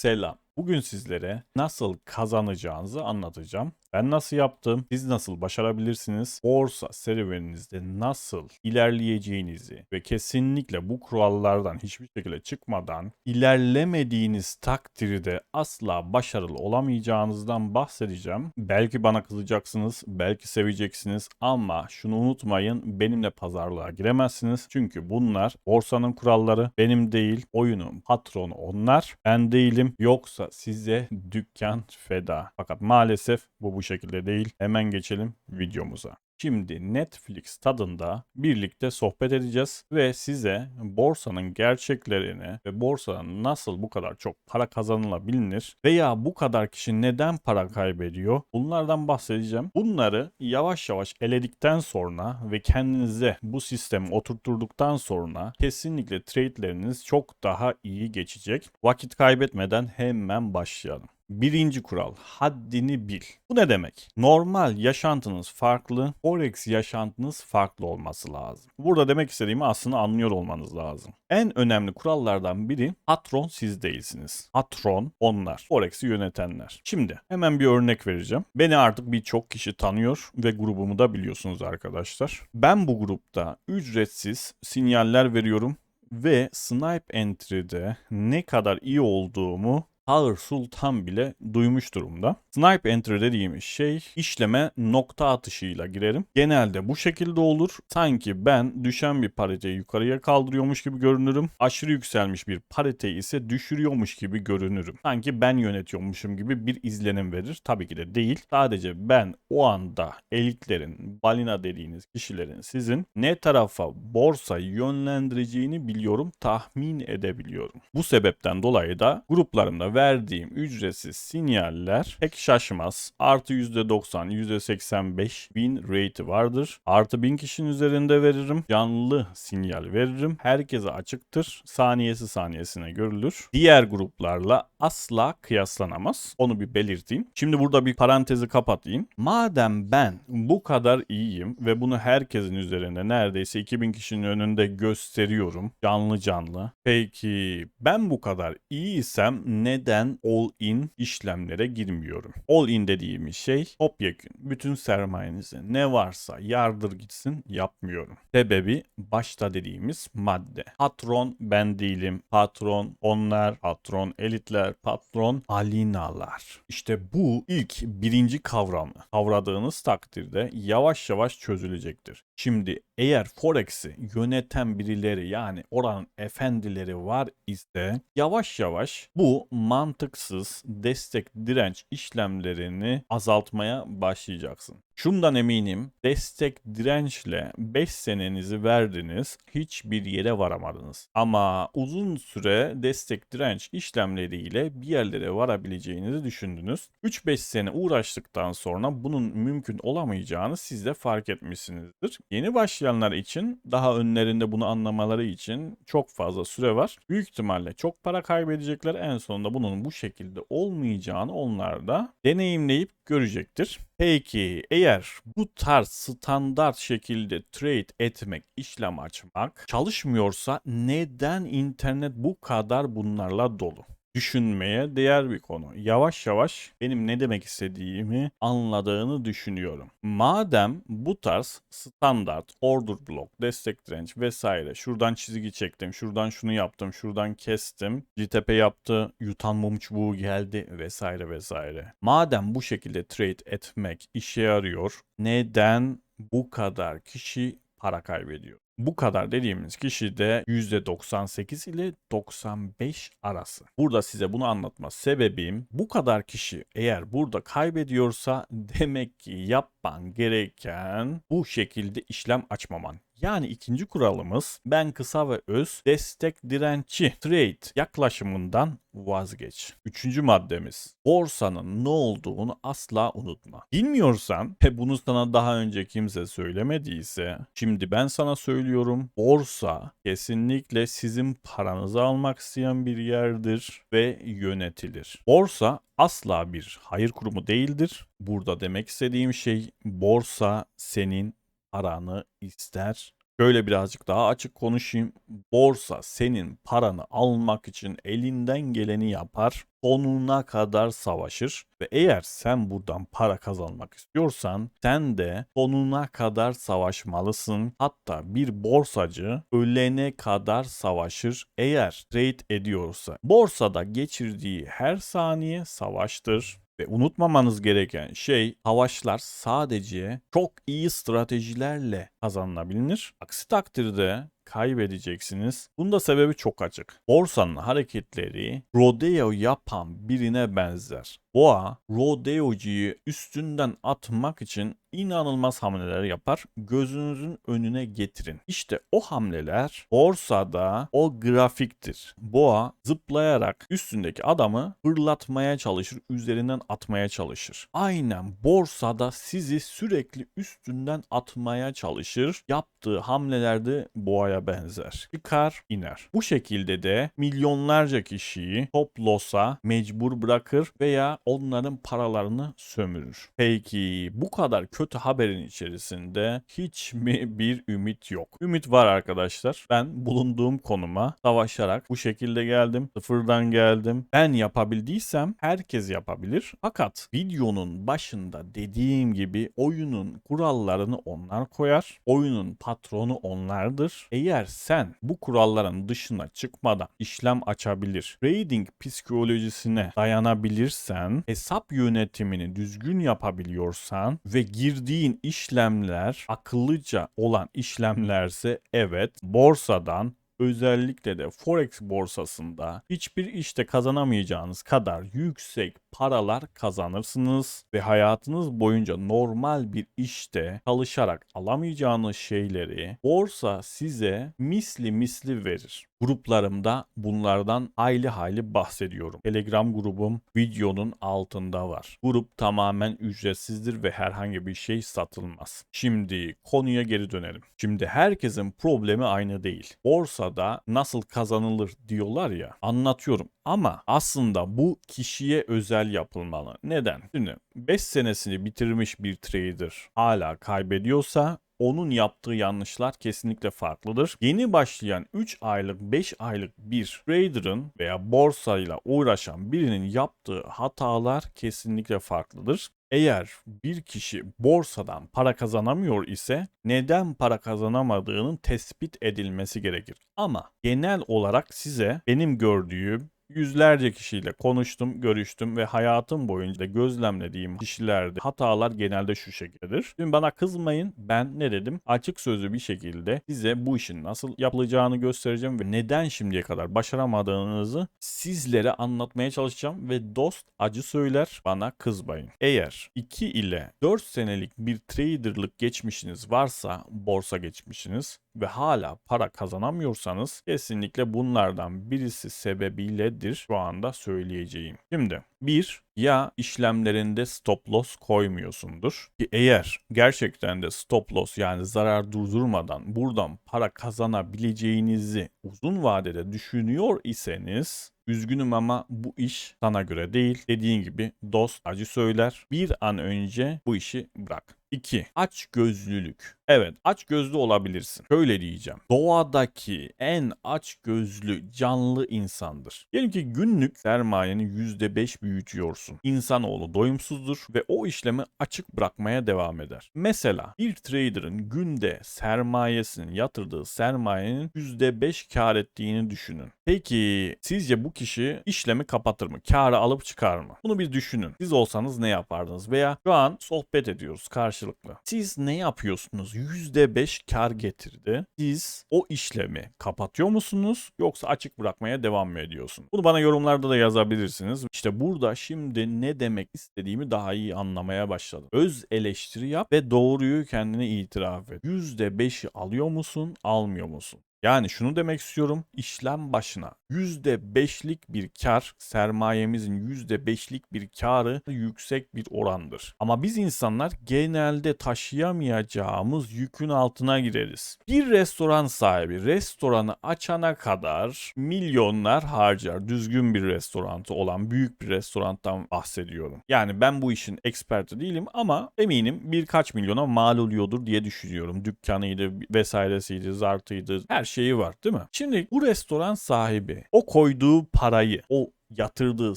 Selam. Bugün sizlere nasıl kazanacağınızı anlatacağım. Ben nasıl yaptım, siz nasıl başarabilirsiniz, borsa serüveninizde nasıl ilerleyeceğinizi ve kesinlikle bu kurallardan hiçbir şekilde çıkmadan ilerlemediğiniz takdirde asla başarılı olamayacağınızdan bahsedeceğim. Belki bana kızacaksınız, belki seveceksiniz ama şunu unutmayın benimle pazarlığa giremezsiniz. Çünkü bunlar borsanın kuralları benim değil, oyunun patronu onlar. Ben değilim yoksa size dükkan feda. Fakat maalesef bu bu şekilde değil. Hemen geçelim videomuza. Şimdi Netflix tadında birlikte sohbet edeceğiz ve size borsanın gerçeklerini ve borsanın nasıl bu kadar çok para kazanılabilir veya bu kadar kişi neden para kaybediyor bunlardan bahsedeceğim. Bunları yavaş yavaş eledikten sonra ve kendinize bu sistemi oturtturduktan sonra kesinlikle trade'leriniz çok daha iyi geçecek. Vakit kaybetmeden hemen başlayalım. Birinci kural haddini bil. Bu ne demek? Normal yaşantınız farklı, forex yaşantınız farklı olması lazım. Burada demek istediğimi aslında anlıyor olmanız lazım. En önemli kurallardan biri patron siz değilsiniz. Patron onlar. Forex'i yönetenler. Şimdi hemen bir örnek vereceğim. Beni artık birçok kişi tanıyor ve grubumu da biliyorsunuz arkadaşlar. Ben bu grupta ücretsiz sinyaller veriyorum ve Snipe Entry'de ne kadar iyi olduğumu Ağır Sultan bile duymuş durumda. Snipe Entry dediğimiz şey işleme nokta atışıyla girerim. Genelde bu şekilde olur. Sanki ben düşen bir pariteyi yukarıya kaldırıyormuş gibi görünürüm. Aşırı yükselmiş bir pariteyi ise düşürüyormuş gibi görünürüm. Sanki ben yönetiyormuşum gibi bir izlenim verir. Tabii ki de değil. Sadece ben o anda elitlerin, balina dediğiniz kişilerin sizin ne tarafa borsa yönlendireceğini biliyorum, tahmin edebiliyorum. Bu sebepten dolayı da gruplarımda verdiğim ücretsiz sinyaller pek şaşmaz. Artı %90, %85 win rate vardır. Artı 1000 kişinin üzerinde veririm. Canlı sinyal veririm. Herkese açıktır. Saniyesi saniyesine görülür. Diğer gruplarla asla kıyaslanamaz. Onu bir belirteyim. Şimdi burada bir parantezi kapatayım. Madem ben bu kadar iyiyim ve bunu herkesin üzerinde neredeyse 2000 kişinin önünde gösteriyorum canlı canlı. Peki ben bu kadar iyiysem neden all in işlemlere girmiyorum? All in dediğimiz şey topyekün bütün sermayenizi ne varsa yardır gitsin yapmıyorum. Sebebi başta dediğimiz madde. Patron ben değilim. Patron onlar. Patron elitler. Patron alinalar. İşte bu ilk birinci kavramı kavradığınız takdirde yavaş yavaş çözülecektir. Şimdi eğer Forex'i yöneten birileri yani oranın efendileri var ise yavaş yavaş bu mantıksız destek direnç işlemlerini azaltmaya başlayacaksın. Şundan eminim destek dirençle 5 senenizi verdiniz hiçbir yere varamadınız. Ama uzun süre destek direnç işlemleriyle bir yerlere varabileceğinizi düşündünüz. 3-5 sene uğraştıktan sonra bunun mümkün olamayacağını siz de fark etmişsinizdir. Yeni başlayanlar için daha önlerinde bunu anlamaları için çok fazla süre var. Büyük ihtimalle çok para kaybedecekler en sonunda bunun bu şekilde olmayacağını onlar da deneyimleyip görecektir. Peki eğer bu tarz standart şekilde trade etmek, işlem açmak çalışmıyorsa neden internet bu kadar bunlarla dolu? Düşünmeye değer bir konu. Yavaş yavaş benim ne demek istediğimi anladığını düşünüyorum. Madem bu tarz standart, order block, destek direnç vesaire şuradan çizgi çektim, şuradan şunu yaptım, şuradan kestim, Litepe yaptı, yutan mum çubuğu geldi vesaire vesaire. Madem bu şekilde trade etmek işe yarıyor, neden bu kadar kişi para kaybediyor? Bu kadar dediğimiz kişi de %98 ile 95 arası. Burada size bunu anlatma sebebim bu kadar kişi eğer burada kaybediyorsa demek ki yapman gereken bu şekilde işlem açmaman. Yani ikinci kuralımız ben kısa ve öz destek direnççi trade yaklaşımından vazgeç. Üçüncü maddemiz borsanın ne olduğunu asla unutma. Bilmiyorsan ve bunu sana daha önce kimse söylemediyse şimdi ben sana söylüyorum. Borsa kesinlikle sizin paranızı almak isteyen bir yerdir ve yönetilir. Borsa asla bir hayır kurumu değildir. Burada demek istediğim şey borsa senin paranı ister Şöyle birazcık daha açık konuşayım. Borsa senin paranı almak için elinden geleni yapar. Sonuna kadar savaşır ve eğer sen buradan para kazanmak istiyorsan sen de sonuna kadar savaşmalısın. Hatta bir borsacı ölene kadar savaşır eğer trade ediyorsa. Borsada geçirdiği her saniye savaştır. Ve unutmamanız gereken şey savaşlar sadece çok iyi stratejilerle kazanılabilir. Aksi takdirde kaybedeceksiniz. Bunun da sebebi çok açık. Borsanın hareketleri rodeo yapan birine benzer. Boğa rodeocuyu üstünden atmak için inanılmaz hamleler yapar. Gözünüzün önüne getirin. İşte o hamleler borsada o grafiktir. Boğa zıplayarak üstündeki adamı fırlatmaya çalışır, üzerinden atmaya çalışır. Aynen borsada sizi sürekli üstünden atmaya çalışır. Yaptığı hamlelerde boğaya benzer. Çıkar, iner. Bu şekilde de milyonlarca kişiyi top loss'a mecbur bırakır veya onların paralarını sömürür. Peki bu kadar kötü haberin içerisinde hiç mi bir ümit yok? Ümit var arkadaşlar. Ben bulunduğum konuma savaşarak bu şekilde geldim. Sıfırdan geldim. Ben yapabildiysem herkes yapabilir. Fakat videonun başında dediğim gibi oyunun kurallarını onlar koyar. Oyunun patronu onlardır. Eğer sen bu kuralların dışına çıkmadan işlem açabilir, trading psikolojisine dayanabilirsen, hesap yönetimini düzgün yapabiliyorsan ve girdiğin işlemler akıllıca olan işlemlerse evet borsadan özellikle de forex borsasında hiçbir işte kazanamayacağınız kadar yüksek paralar kazanırsınız ve hayatınız boyunca normal bir işte çalışarak alamayacağınız şeyleri borsa size misli misli verir. Gruplarımda bunlardan hayli hayli bahsediyorum. Telegram grubum videonun altında var. Grup tamamen ücretsizdir ve herhangi bir şey satılmaz. Şimdi konuya geri dönelim. Şimdi herkesin problemi aynı değil. Borsada nasıl kazanılır diyorlar ya anlatıyorum ama aslında bu kişiye özel yapılmalı. Neden? Şimdi 5 senesini bitirmiş bir trader hala kaybediyorsa onun yaptığı yanlışlar kesinlikle farklıdır. Yeni başlayan 3 aylık 5 aylık bir trader'ın veya borsayla uğraşan birinin yaptığı hatalar kesinlikle farklıdır. Eğer bir kişi borsadan para kazanamıyor ise neden para kazanamadığının tespit edilmesi gerekir. Ama genel olarak size benim gördüğüm yüzlerce kişiyle konuştum, görüştüm ve hayatım boyunca gözlemlediğim kişilerde hatalar genelde şu şekildedir. Şimdi bana kızmayın ben ne dedim? Açık sözlü bir şekilde size bu işin nasıl yapılacağını göstereceğim ve neden şimdiye kadar başaramadığınızı sizlere anlatmaya çalışacağım ve dost acı söyler bana kızmayın. Eğer 2 ile 4 senelik bir traderlık geçmişiniz varsa borsa geçmişiniz ve hala para kazanamıyorsanız kesinlikle bunlardan birisi sebebiyledir şu anda söyleyeceğim. Şimdi bir ya işlemlerinde stop loss koymuyorsundur ki eğer gerçekten de stop loss yani zarar durdurmadan buradan para kazanabileceğinizi uzun vadede düşünüyor iseniz Üzgünüm ama bu iş sana göre değil. Dediğin gibi dost acı söyler. Bir an önce bu işi bırak. 2. Aç gözlülük. Evet aç gözlü olabilirsin. Şöyle diyeceğim. Doğadaki en aç gözlü canlı insandır. Diyelim ki günlük sermayeni %5 büyütüyorsun. İnsanoğlu doyumsuzdur ve o işlemi açık bırakmaya devam eder. Mesela bir trader'ın günde sermayesinin yatırdığı sermayenin %5 kar ettiğini düşünün. Peki sizce bu kişi işlemi kapatır mı? Karı alıp çıkar mı? Bunu bir düşünün. Siz olsanız ne yapardınız? Veya şu an sohbet ediyoruz karşılıklı. Siz ne yapıyorsunuz? %5 kar getirdi. Siz o işlemi kapatıyor musunuz? Yoksa açık bırakmaya devam mı ediyorsunuz? Bunu bana yorumlarda da yazabilirsiniz. İşte burada şimdi ne demek istediğimi daha iyi anlamaya başladım. Öz eleştiri yap ve doğruyu kendine itiraf et. %5'i alıyor musun? Almıyor musun? Yani şunu demek istiyorum. işlem başına %5'lik bir kar sermayemizin %5'lik bir karı yüksek bir orandır. Ama biz insanlar genelde taşıyamayacağımız yükün altına gireriz. Bir restoran sahibi restoranı açana kadar milyonlar harcar. Düzgün bir restorantı olan büyük bir restorantan bahsediyorum. Yani ben bu işin eksperti değilim ama eminim birkaç milyona mal oluyordur diye düşünüyorum. Dükkanıydı vesairesiydi, zartıydı her şeyi var değil mi? Şimdi bu restoran sahibi o koyduğu parayı, o yatırdığı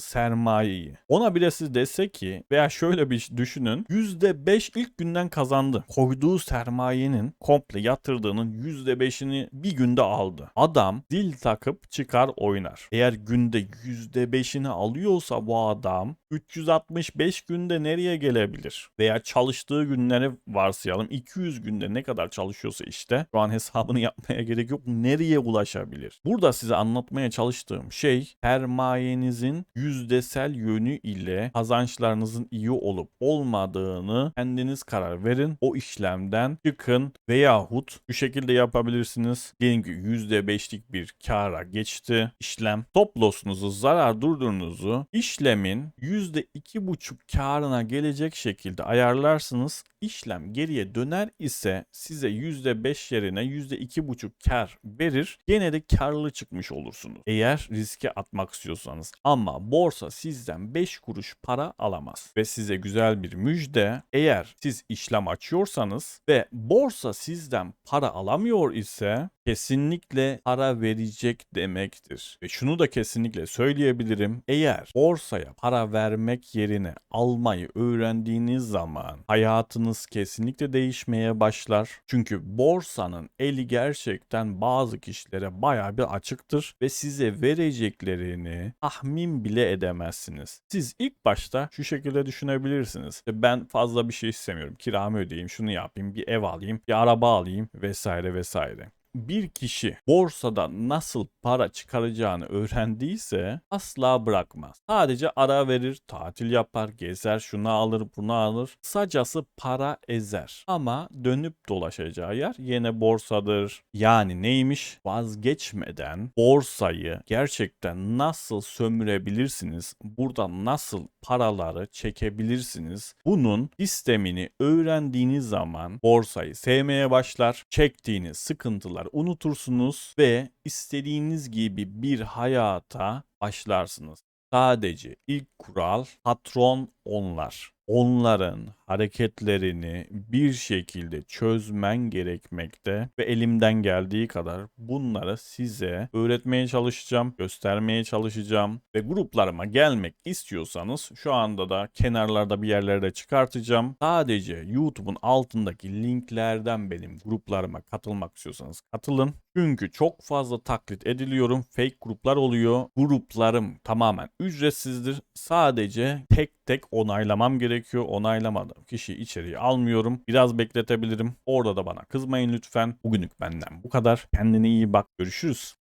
sermayeyi ona birisi dese ki veya şöyle bir düşünün %5 ilk günden kazandı. Koyduğu sermayenin komple yatırdığının %5'ini bir günde aldı. Adam dil takıp çıkar oynar. Eğer günde %5'ini alıyorsa bu adam 365 günde nereye gelebilir? Veya çalıştığı günleri varsayalım 200 günde ne kadar çalışıyorsa işte şu an hesabını yapmaya gerek yok nereye ulaşabilir? Burada size anlatmaya çalıştığım şey sermayenin sermayenizin yüzdesel yönü ile kazançlarınızın iyi olup olmadığını kendiniz karar verin. O işlemden çıkın veyahut şu şekilde yapabilirsiniz. Diyelim ki %5'lik bir kara geçti işlem. Stop loss'unuzu, zarar durdurunuzu işlemin %2,5 karına gelecek şekilde ayarlarsınız. İşlem geriye döner ise size %5 yerine %2,5 kar verir. Gene de karlı çıkmış olursunuz. Eğer riske atmak istiyorsanız. Ama borsa sizden 5 kuruş para alamaz. Ve size güzel bir müjde. Eğer siz işlem açıyorsanız ve borsa sizden para alamıyor ise kesinlikle para verecek demektir. Ve şunu da kesinlikle söyleyebilirim. Eğer borsaya para vermek yerine almayı öğrendiğiniz zaman hayatınız kesinlikle değişmeye başlar. Çünkü borsanın eli gerçekten bazı kişilere baya bir açıktır ve size vereceklerini tahmin bile edemezsiniz. Siz ilk başta şu şekilde düşünebilirsiniz. İşte Ben fazla bir şey istemiyorum. Kiramı ödeyeyim, şunu yapayım, bir ev alayım, bir araba alayım vesaire vesaire bir kişi borsada nasıl para çıkaracağını öğrendiyse asla bırakmaz. Sadece ara verir, tatil yapar, gezer, şunu alır, bunu alır. Kısacası para ezer. Ama dönüp dolaşacağı yer yine borsadır. Yani neymiş? Vazgeçmeden borsayı gerçekten nasıl sömürebilirsiniz? Buradan nasıl paraları çekebilirsiniz? Bunun sistemini öğrendiğiniz zaman borsayı sevmeye başlar. Çektiğiniz sıkıntılar unutursunuz ve istediğiniz gibi bir hayata başlarsınız. Sadece ilk kural patron onlar. Onların hareketlerini bir şekilde çözmen gerekmekte ve elimden geldiği kadar bunları size öğretmeye çalışacağım, göstermeye çalışacağım ve gruplarıma gelmek istiyorsanız şu anda da kenarlarda bir yerlerde çıkartacağım. Sadece YouTube'un altındaki linklerden benim gruplarıma katılmak istiyorsanız katılın. Çünkü çok fazla taklit ediliyorum. Fake gruplar oluyor. Gruplarım tamamen ücretsizdir. Sadece tek tek onaylamam gerekiyor. Onaylamadım. Kişiyi içeriye almıyorum. Biraz bekletebilirim. Orada da bana kızmayın lütfen. Bugünlük benden bu kadar. Kendine iyi bak. Görüşürüz.